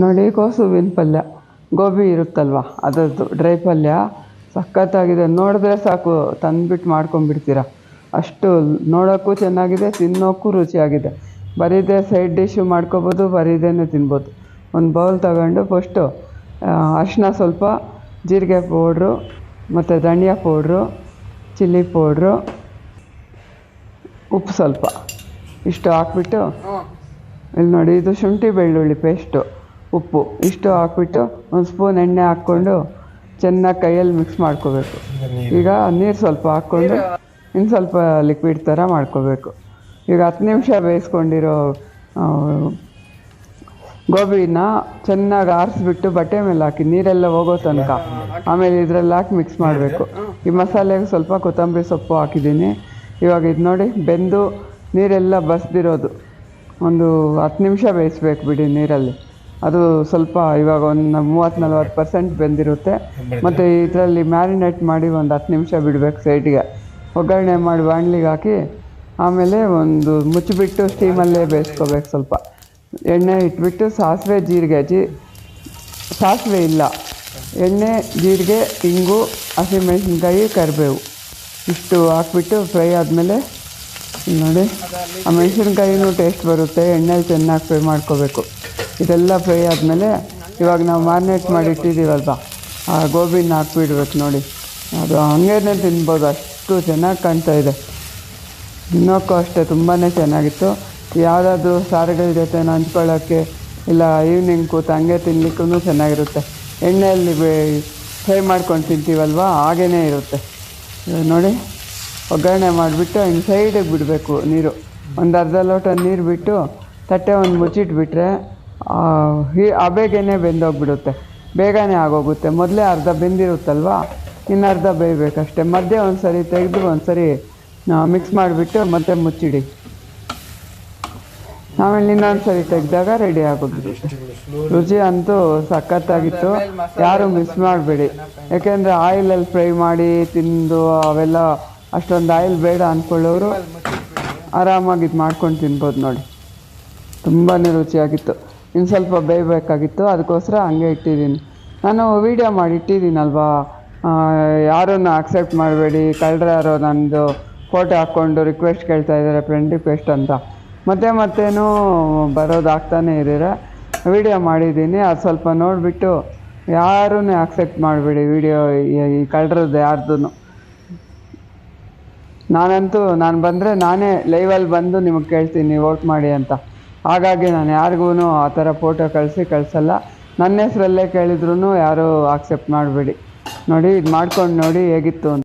ನೋಡಿ ಕೋಸುವಿನ ಪಲ್ಯ. ಗೋಬಿ ಇರುತ್ತಲ್ವ? ಅದರದ್ದು. ಡ್ರೈ ಪಲ್ಯ. ಸಖತ್ತಾಗಿದೆ. ನೋಡಿದ್ರೆ ಸಾಕು. ತಂದುಬಿಟ್ಟು ಮಾಡ್ಕೊಂಬಿಡ್ತೀರ ಅಷ್ಟು ನೋಡೋಕ್ಕೂ ಚೆನ್ನಾಗಿದೆ, ತಿನ್ನೋಕ್ಕೂ ರುಚಿಯಾಗಿದೆ. ಬರೀದೇ ಸೈಡ್ ಡಿಶ್ಶು ಮಾಡ್ಕೊಬೋದು, ಬರೀದೇನೆ ತಿನ್ಬೋದು. ಒಂದು ಬೌಲ್ ತಗೊಂಡು ಫಸ್ಟು ಅರಿಶಿನ ಸ್ವಲ್ಪ, ಜೀರಿಗೆ ಪೌಡ್ರು, ಮತ್ತು ಧನಿಯಾ ಪೌಡ್ರು, ಚಿಲ್ಲಿ ಪೌಡ್ರು, ಉಪ್ಪು ಸ್ವಲ್ಪ. ಇಷ್ಟು ಹಾಕ್ಬಿಟ್ಟು ಇಲ್ಲಿ ನೋಡಿ, ಇದು ಶುಂಠಿ ಬೆಳ್ಳುಳ್ಳಿ ಪೇಸ್ಟು ಉಪ್ಪು. ಇಷ್ಟು ಹಾಕ್ಬಿಟ್ಟು ಒಂದು ಸ್ಪೂನ್ ಎಣ್ಣೆ ಹಾಕ್ಕೊಂಡು ಚೆನ್ನಾಗಿ ಕೈಯಲ್ಲಿ ಮಿಕ್ಸ್ ಮಾಡ್ಕೋಬೇಕು. ಈಗ ನೀರು ಸ್ವಲ್ಪ ಹಾಕ್ಕೊಂಡು ಇನ್ನು ಸ್ವಲ್ಪ ಲಿಕ್ವಿಡ್ ಥರ ಮಾಡ್ಕೋಬೇಕು. ಈಗ ಹತ್ತು ನಿಮಿಷ ಬೇಯಿಸ್ಕೊಂಡಿರೋ ಗೋಬಿನ ಚೆನ್ನಾಗಿ ಆರಿಸ್ಬಿಟ್ಟು ಬಟ್ಟೆ ಮೇಲೆ ಹಾಕಿ, ನೀರೆಲ್ಲ ಹೋಗೋ ತನಕ. ಆಮೇಲೆ ಇದ್ರಲ್ಲಿ ಹಾಕಿ ಮಿಕ್ಸ್ ಮಾಡಬೇಕು. ಈ ಮಸಾಲೆಗೆ ಸ್ವಲ್ಪ ಕೊತ್ತಂಬರಿ ಸೊಪ್ಪು ಹಾಕಿದ್ದೀನಿ. ಇವಾಗ ಇದು ನೋಡಿ, ಬೆಂದು ನೀರೆಲ್ಲ ಬಸ್ದಿರೋದು ಒಂದು ಹತ್ತು ನಿಮಿಷ ಬೇಯಿಸ್ಬೇಕು ಬಿಡಿ ನೀರಲ್ಲಿ. ಅದು ಸ್ವಲ್ಪ ಇವಾಗ ಒಂದು ಮೂವತ್ತು ನಲ್ವತ್ತು ಪರ್ಸೆಂಟ್ ಬೆಂದಿರುತ್ತೆ. ಮತ್ತು ಇದರಲ್ಲಿ ಮ್ಯಾರಿನೇಟ್ ಮಾಡಿ ಒಂದು ಹತ್ತು ನಿಮಿಷ ಬಿಡಬೇಕು ಸೈಡ್ಗೆ. ಒಗ್ಗರಣೆ ಮಾಡಿ ಬಾಣಲಿಗೆ ಹಾಕಿ ಆಮೇಲೆ ಒಂದು ಮುಚ್ಚಿಬಿಟ್ಟು ಸ್ಟೀಮಲ್ಲೇ ಬೇಯಿಸ್ಕೋಬೇಕು ಸ್ವಲ್ಪ. ಎಣ್ಣೆ ಇಟ್ಬಿಟ್ಟು ಸಾಸಿವೆ ಜೀರಿಗೆ ಜೀ ಸಾಸಿವೆ ಇಲ್ಲ. ಎಣ್ಣೆ ಜೀರಿಗೆ ತೆಂಗು ಹಸಿಮೆಣಸಿನ್ಕಾಯಿ ಕರಿಬೇವು. ಇಷ್ಟು ಹಾಕ್ಬಿಟ್ಟು ಫ್ರೈ ಆದಮೇಲೆ ನೋಡಿ. ಆ ಮೆಣಸಿನ್ಕಾಯಿನೂ ಟೇಸ್ಟ್ ಬರುತ್ತೆ, ಎಣ್ಣೆಲಿ ಚೆನ್ನಾಗಿ ಫ್ರೈ ಮಾಡ್ಕೋಬೇಕು. ಇದೆಲ್ಲ ಫ್ರೈ ಆದಮೇಲೆ ಇವಾಗ ನಾವು ಮ್ಯಾರಿನೇಟ್ ಮಾಡಿ ಇಟ್ಟಿದ್ದೀವಲ್ವ, ಆ ಗೋಬಿನ ಹಾಕ್ಬಿಡ್ಬೇಕು ನೋಡಿ. ಅದು ಹಂಗೇನೆ ತಿನ್ಬೋದು, ಅಷ್ಟು ಚೆನ್ನಾಗಿ ಕಾಣ್ತಾ ಇದೆ. ತಿನ್ನೋಕ್ಕೂ ಅಷ್ಟೇ ತುಂಬಾ ಚೆನ್ನಾಗಿತ್ತು. ಯಾವುದಾದ್ರೂ ಸಾರುಗಳ ಜೊತೆ ನಂಚ್ಕೊಳ್ಳೋಕ್ಕೆ ಇಲ್ಲ ಈವ್ನಿಂಗ್ ಕೂತು ಹಂಗೆ ತಿನ್ನಲಿಕ್ಕೂ ಚೆನ್ನಾಗಿರುತ್ತೆ. ಎಣ್ಣೆಯಲ್ಲಿ ಫ್ರೈ ಮಾಡ್ಕೊಂಡು ತಿಂತೀವಲ್ವ ಹಾಗೇ ಇರುತ್ತೆ. ನೋಡಿ. ಒಗ್ಗರಣೆ ಮಾಡಿಬಿಟ್ಟು ಹಿಂಗೆ ಸೈಡಿಗೆ ಬಿಡಬೇಕು ನೀರು. ಒಂದು ಅರ್ಧ ಲೋಟ ನೀರು ಬಿಟ್ಟು ತಟ್ಟೆ ಒಂದು ಮುಚ್ಚಿಟ್ಬಿಟ್ರೆ ಹೀ ಅಬೇಗೇನೆ ಬೆಂದೋಗ್ಬಿಡುತ್ತೆ. ಬೇಗನೆ ಆಗೋಗುತ್ತೆ. ಮೊದಲೇ ಅರ್ಧ ಬೆಂದಿರುತ್ತಲ್ವ? ಇನ್ನು ಅರ್ಧ ಬೇಯಬೇಕಷ್ಟೆ. ಮಧ್ಯೆ ಒಂದು ಸರಿ ತೆಗೆದು ಒಂದು ಸರಿ ಮಿಕ್ಸ್ ಮಾಡಿಬಿಟ್ಟು ಮತ್ತೆ ಮುಚ್ಚಿಡಿ. ಆಮೇಲೆ ಇನ್ನೊಂದು ಸರಿ ತೆಗೆದಾಗ ರೆಡಿ ಆಗೋಗ್ಬಿಡುತ್ತೆ ರುಚಿ ಅಂತೂ ಸಖತ್ತಾಗಿತ್ತು. ಯಾರು ಮಿಸ್ ಮಾಡಬೇಡಿ. ಯಾಕೆಂದರೆ ಆಯಿಲಲ್ಲಿ ಫ್ರೈ ಮಾಡಿ ತಿಂದು ಅವೆಲ್ಲ ಅಷ್ಟೊಂದು ಆಯಿಲ್ ಬೇಡ ಅಂದ್ಕೊಳ್ಳೋರು ಆರಾಮಾಗಿ ಇದು ಮಾಡ್ಕೊಂಡು ತಿನ್ಬೋದು ನೋಡಿ. ತುಂಬಾ ರುಚಿಯಾಗಿತ್ತು. ಇನ್ನು ಸ್ವಲ್ಪ ಬೇಯಬೇಕಾಗಿತ್ತು. ಅದಕ್ಕೋಸ್ಕರ ಹಂಗೆ ಇಟ್ಟಿದ್ದೀನಿ. ನಾನು ವೀಡಿಯೋ ಮಾಡಿ ಇಟ್ಟಿದ್ದೀನಲ್ವಾ? ಯಾರನ್ನು ಅಕ್ಸೆಪ್ಟ್ ಮಾಡಬೇಡಿ ಕಳ್ಳರ ಯಾರೋ ನನ್ನದು ಫೋಟೋ ಹಾಕ್ಕೊಂಡು ರಿಕ್ವೆಸ್ಟ್ ಕೇಳ್ತಾ ಇದ್ದಾರೆ ಫ್ರೆಂಡ್ ರಿಕ್ವೆಸ್ಟ್ ಅಂತ. ಮತ್ತೆ ಮತ್ತೇನು ಬರೋದಾಗ್ತಾನೆ ಇದ್ದೀರ? ವೀಡಿಯೋ ಮಾಡಿದ್ದೀನಿ. ಅದು ಸ್ವಲ್ಪ ನೋಡಿಬಿಟ್ಟು ಯಾರೂ ಆಕ್ಸೆಪ್ಟ್ ಮಾಡಬೇಡಿ ವೀಡಿಯೋ ಈ ಕಳ್ಳರದ್ದು ಯಾರ್ದು ನಾನಂತೂ ನಾನು ಬಂದರೆ ನಾನೇ ಲೈವಲ್ಲಿ ಬಂದು ನಿಮಗೆ ಕೇಳ್ತೀನಿ ವೋಟ್ ಮಾಡಿ ಅಂತ. ಹಾಗಾಗಿ ನಾನು ಯಾರಿಗೂ ಆ ಥರ ಫೋಟೋ ಕಳಿಸಿ, ಕಳಿಸಲ್ಲ. ನನ್ನ ಹೆಸರಲ್ಲೇ ಕೇಳಿದ್ರು ಯಾರೂ ಆಕ್ಸೆಪ್ಟ್ ಮಾಡಬೇಡಿ. ನೋಡಿ, ಇದು ಮಾಡ್ಕೊಂಡು ನೋಡಿ ಹೇಗಿತ್ತು ಅಂತ.